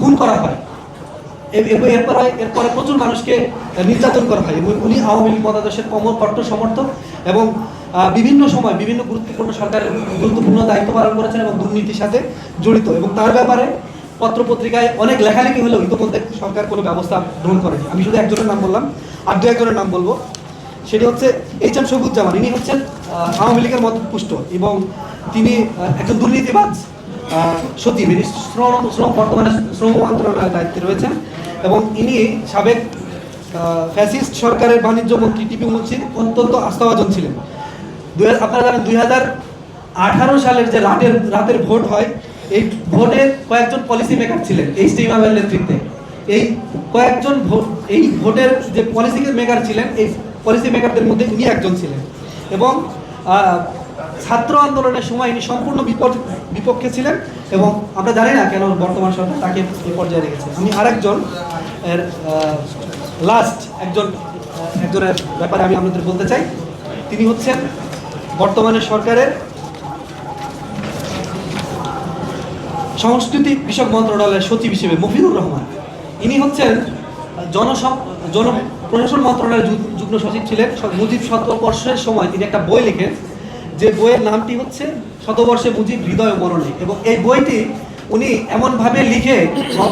খুন করা হয়। এরপরে এরপরে প্রচুর মানুষকে নির্যাতন করা হয়। এবং উনি আওয়ামী লীগ মতাদর্শের কট্টর সমর্থক এবং বিভিন্ন সময় বিভিন্ন গুরুত্বপূর্ণ সরকারের গুরুত্বপূর্ণ দায়িত্ব পালন করেছেন এবং দুর্নীতির সাথে জড়িত। এবং তার ব্যাপারে পত্রপত্রিকায় অনেক লেখালেখি হলেও ইতিমধ্যে সরকার কোনো ব্যবস্থা গ্রহণ করেনি। আমি শুধু একজনের নাম বললাম, আর দু একজনের নাম বলব। সেটি হচ্ছে এইচ এম সবুজ্জামান। ইনি হচ্ছেন আওয়ামী লীগের মত পুষ্ট এবং তিনি একজন দুর্নীতিবাজ। সচিব ইনি শ্রম শ্রম বর্তমানে শ্রম মন্ত্রণালয়ের দায়িত্বে রয়েছেন এবং ইনি সাবেক ফ্যাসিস্ট সরকারের বাণিজ্য মন্ত্রী টিপি মুন্সির অত্যন্ত আস্থাভাজন ছিলেন। আপনারা জানেন দুই হাজার আঠারো সালের যে রাতের রাতের ভোট হয়, এই ভোটের কয়েকজন পলিসি মেকার ছিলেন এইচ টি ইমামের নেতৃত্বে। এই কয়েকজন ভোট, এই ভোটের যে পলিসি মেকার ছিলেন, এই পলিসি মেকারদের মধ্যে উনি একজন ছিলেন। এবং ছাত্র আন্দোলনের সময় ইনি সম্পূর্ণ বিপক্ষে ছিলেন এবং আমরা জানি না কেন বর্তমান সরকার তাকে এই পর্যায়ে রেখেছে। আমি আরেকজন, এর লাস্ট একজন একজনের ব্যাপারে আমি আপনাদের বলতে চাই। তিনি হচ্ছেন বর্তমানে সরকারের সংস্কৃতি বিষয়ক মন্ত্রণালয়ের সচিব হিসেবে মফিদুর রহমান। ইনি হচ্ছেন জনসম, জন প্রশাসন মন্ত্রণালয়ের যুগ- যুগ্ম সচিব ছিলেন। মুজিব শতবর্ষের সময় তিনি একটা বই লেখেন যে বইয়ের নামটি হচ্ছে শতবর্ষে মুজিব হৃদয় মরণে। এবং এই বইটি উনি এমনভাবে লিখে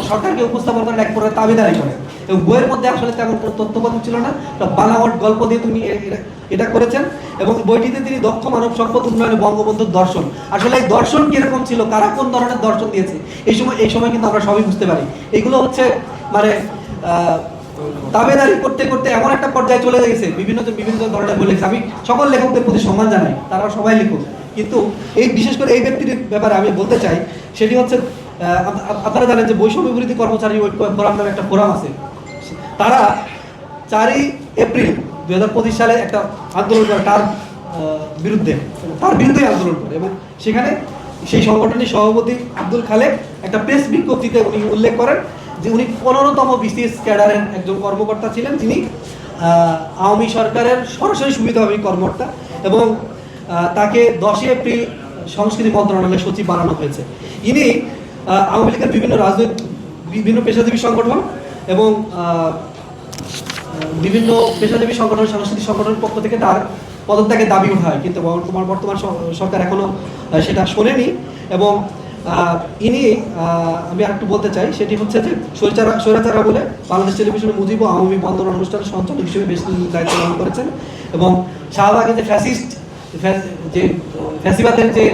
সরকারকে উপস্থাপন করেন, এক প্রকার দাবিদারি করেন। এবং বইয়ের মধ্যে আসলে তেমন কোনো তথ্যপত্র ছিল না। বানাওয়াট গল্প দিয়ে এ- এটা করেছেন। এবং বইটিতে তিনি দক্ষ মানব সম্পদ উন্নয়নে বঙ্গবন্ধুর দর্শন। আসলে এই দর্শন কীরকম ছিল, কারা কোন ধরনের দর্শন দিয়েছে, এই সময় এই সময় কিন্তু আমরা সবই বুঝতে পারি। এগুলো হচ্ছে মানে দাবেদারি করতে করতে এমন একটা পর্যায়ে চলে গেছে, বিভিন্ন বিভিন্ন ধরনের লিখছে আমি সকল লেখকদের প্রতি সম্মান জানাই তারা সবাই লিখুক। কিন্তু এই বিশেষ করে এই ব্যক্তির ব্যাপারে আমি বলতে চাই, সেটি হচ্ছে আপনারা জানেন যে বৈষম্য বিরোধী কর্মচারী ঐক্য ফোরাম নামে একটা ফোরাম আছে। তারা চারই এপ্রিল দুই হাজার পঁচিশ সালে একটা আন্দোলন করে, তার বিরুদ্ধে তার বিরুদ্ধে আন্দোলন করে। এবং সেখানে সেই সংগঠনের সভাপতি আব্দুল খালেক একটা প্রেস বিজ্ঞপ্তিতে উনি উল্লেখ করেন যে উনি পনেরোতম বিসিএস ক্যাডারের একজন কর্মকর্তা ছিলেন যিনি আওয়ামী সরকারের সরাসরি সুবিধাভোগী কর্মকর্তা এবং তাকে দশই এপ্রিল সংস্কৃতি মন্ত্রণালয়ের সচিব বানানো হয়েছে। ইনি আওয়ামী লীগের বিভিন্ন রাজনৈতিক বিভিন্ন পেশাজীবী সংগঠন এবং বিভিন্ন পেশাজীবী সংগঠন, সাংস্কৃতিক সংগঠনের পক্ষ থেকে তার পদত্যাগের দাবি উঠা হয় কিন্তু বর্তমান সরকার এখনও সেটা শোনেনি এবং ইনি আমি আরেকটু বলতে চাই, সেটি হচ্ছে যে স্বৈরাচারা স্বৈরাচারা বলে বাংলাদেশ টেলিভিশনে মুজিব আওয়ামী বন্দর অনুষ্ঠানের সঞ্চালক হিসেবে বেশ দায়িত্ব পালন করেছেন এবং শাহবাগে যে ফ্যাসিস্ট যে ফ্যাসিবাদের যে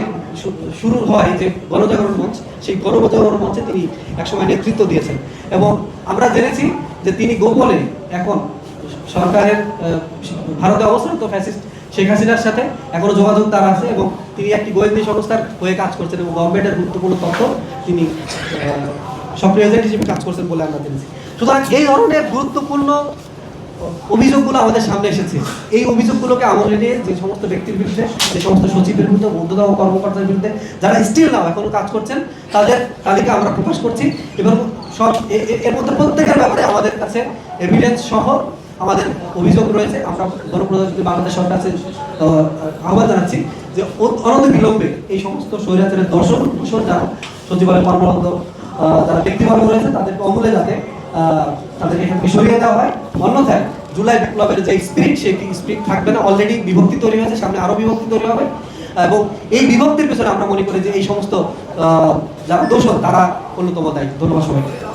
শুরু হয় যে গণজাগরণ মঞ্চ, সেই গণজাগরণ মঞ্চে তিনি একসময় নেতৃত্ব দিয়েছেন। এবং আমরা জেনেছি যে তিনি গোপনে এখন সরকারের ভারতে অবস্থান তো ফ্যাসিস্ট শেখ হাসিনার সাথে এখনও যোগাযোগ তার আছে এবং তিনি একটি গোয়েন্দা সংস্থার হয়ে কাজ করছেন এবং গভর্নমেন্টের গুরুত্বপূর্ণ তথ্য তিনি সক্রিয় এজেন্ট হিসেবে কাজ করছেন বলে আমরা জেনেছি। সুতরাং এই ধরনের গুরুত্বপূর্ণ অভিযোগগুলো আমাদের সামনে এসেছে। এই অভিযোগগুলোকে আমলে নিয়ে যে সমস্ত ব্যক্তির বিরুদ্ধে, যে সমস্ত সচিবের বিরুদ্ধে ঊর্ধ্বতম কর্মকর্তার বিরুদ্ধে, যারা স্টিল নাও এখনও কাজ করছেন, তাদের তালিকা আমরা প্রকাশ করছি এবং সব এর মধ্যে প্রত্যেকের ব্যাপারে আমাদের কাছে এভিডেন্স সহ আমাদের অভিযোগ রয়েছে আমরা গণপ্রজাতন্ত্রী বাংলাদেশ সরকার আহ, আহ্বান জানাচ্ছি যে অনন্ত বিলম্বে এই সমস্ত দর্শন কুশল যারা সচিবালয় কর্মরত যারা ব্যক্তিবর্গ রয়েছে তাদেরকে অমূল্যে যাতে তাদেরকে এখান সরিয়ে দেওয়া হয়। অন্যথায় জুলাই বিপ্লবের যে স্পিরিট সেই স্পিরিট থাকবে না। অলরেডি বিভক্তি তৈরি হয়েছে সামনে আরও বিভক্তি তৈরি হবে। এবং এই বিভক্তির পেছনে আমরা মনে করি যে এই সমস্ত যারা দোষক তারা অন্যতম দায়ী। ধন্যবাদ সবাইকে।